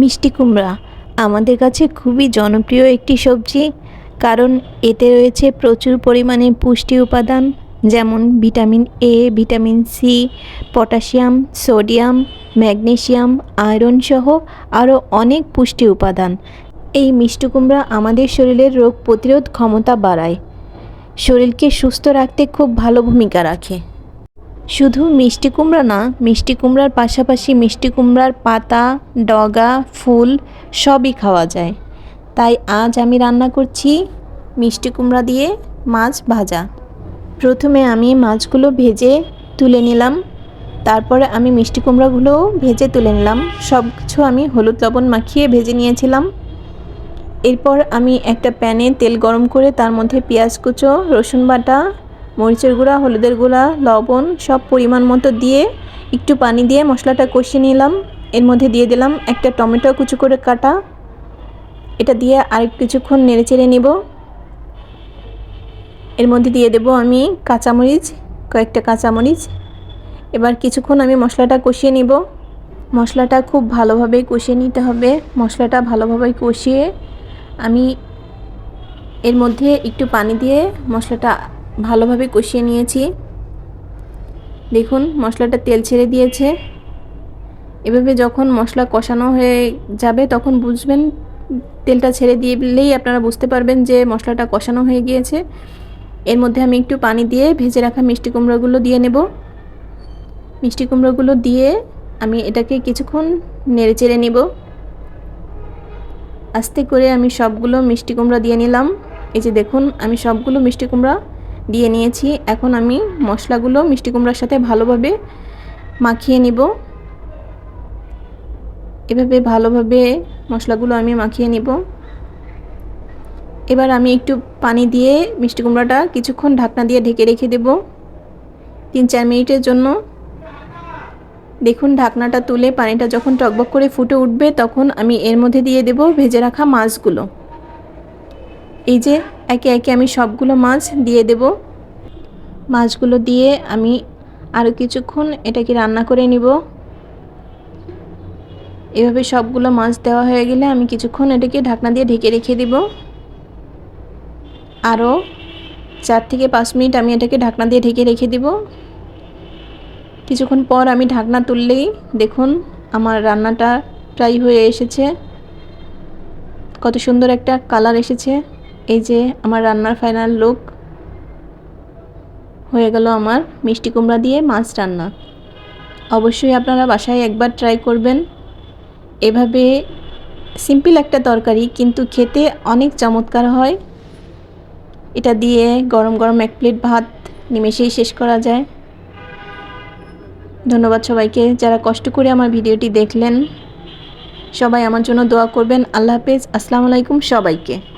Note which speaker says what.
Speaker 1: মিষ্টি কুমড়া। আমাদের কাছে খুবই জনপ্রিয় একটি সবজি, কারণ এতে রয়েছে প্রচুর পরিমাণে পুষ্টি উপাদান, যেমন vitamin A vitamin C potassium, sodium magnesium iron সহ আরও অনেক পুষ্টি উপাদান। এই মিষ্টি কুমড়া আমাদের শরীরের রোগ প্রতিরোধ ক্ষমতা বাড়ায়। শরীরকে সুস্থ রাখতে খুব ভালো ভূমিকা রাখে। শুধু মিষ্টি কুমড়া না, মিষ্টি কুমড়ার পাশাপাশি মিষ্টি কুমড়ার পাতা, ডগা, ফুল সবই খাওয়া যায়। তাই আজ আমি রান্না করছি মিষ্টি কুমড়া দিয়ে মাছ ভাজা। প্রথমে আমি মাছগুলো ভেজে তুলে নিলাম। তারপরে আমি মিষ্টি কুমড়াগুলোও ভেজে তুলে নিলাম। সব কিছু আমি হলুদ লবণ মাখিয়ে ভেজে নিয়েছিলাম। এরপর আমি একটা প্যানে তেল গরম করে তার মধ্যে পেঁয়াজ কুচো, রসুন বাটা মরিচের গুঁড়া, হলুদের গুঁড়া, লবণ সব পরিমাণ মতো দিয়ে একটু পানি দিয়ে মশলাটা কষিয়ে নিলাম। এর মধ্যে দিয়ে দিলাম একটা টমেটো কুচু করে কাটা। এটা দিয়ে আরেক কিছুক্ষণ নেড়ে চেড়ে নেব। এর মধ্যে দিয়ে দেব আমি কাঁচামরিচ, কয়েকটা কাঁচামরিচ। এবার কিছুক্ষণ আমি মশলাটা কষিয়ে নিব। মশলাটা খুব ভালোভাবে কষিয়ে নিতে হবে। মশলাটা ভালোভাবে কষিয়ে আমি এর মধ্যে একটু পানি দিয়ে মশলাটা ভালোভাবে কষিয়ে নিয়েছি। দেখুন, মশলাটা তেল ছেড়ে দিয়েছে। এভাবে যখন মশলা কষানো হয়ে যাবে, তখন বুঝবেন, তেলটা ছেড়ে দিলেই আপনারা বুঝতে পারবেন যে মশলাটা কষানো হয়ে গিয়েছে। এর মধ্যে আমি একটু পানি দিয়ে ভেজে রাখা মিষ্টি কুমড়োগুলো দিয়ে নেব। মিষ্টি কুমড়োগুলো দিয়ে আমি এটাকে কিছুক্ষণ নেড়ে চেড়ে নেব। আস্তে করে আমি সবগুলো মিষ্টি কুমড়া দিয়ে নিলাম। এই যে দেখুন, আমি সবগুলো মিষ্টি কুমড়া দিয়ে নিয়েছি। এখন আমি মশলাগুলো মিষ্টি কুমড়ার সাথে ভালোভাবে মাখিয়ে নিব। এভাবে ভালোভাবে মশলাগুলো আমি মাখিয়ে নিব। এবার আমি একটু পানি দিয়ে মিষ্টি কুমড়াটা কিছুক্ষণ ঢাকনা দিয়ে ঢেকে রেখে দেব। তিন চার মিনিটের জন্য। দেখুন, ঢাকনাটা তুলে পানিটা যখন টকবক করে ফুটে উঠবে, তখন আমি এর মধ্যে দিয়ে দেব ভেজে রাখা মাছগুলো। এই যে একে একে আমি সবগুলো মাছ দিয়ে দেব। মাছগুলো দিয়ে আমি আরও কিছুক্ষণ এটাকে রান্না করে নিব। এভাবে সবগুলো মাছ দেওয়া হয়ে গেলে আমি কিছুক্ষণ এটাকে ঢাকনা দিয়ে ঢেকে রেখে দিব। আরও চার থেকে পাঁচ মিনিট আমি এটাকে ঢাকনা দিয়ে ঢেকে রেখে দিব। কিছুক্ষণ পর আমি ঢাকনা তুললেই দেখুন আমার রান্নাটা প্রায় হয়ে এসেছে। কত সুন্দর একটা কালার এসেছে। এই যে আমার রান্নার ফাইনাল লুক হয়ে গেল আমার মিষ্টি কুমড়া দিয়ে মাছ রান্না। অবশ্যই আপনারা বাসায় একবার ট্রাই করবেন। এভাবে সিম্পল একটা তরকারি, কিন্তু খেতে অনেক চমৎকার হয়। এটা দিয়ে গরম গরম এক প্লেট ভাত নিমেষেই শেষ করা যায়। ধন্যবাদ সবাইকে যারা কষ্ট করে আমার ভিডিওটি দেখলেন। সবাই আমার জন্য দোয়া করবেন। আল্লাহ হাফেজ। আসসালামু আলাইকুম সবাইকে।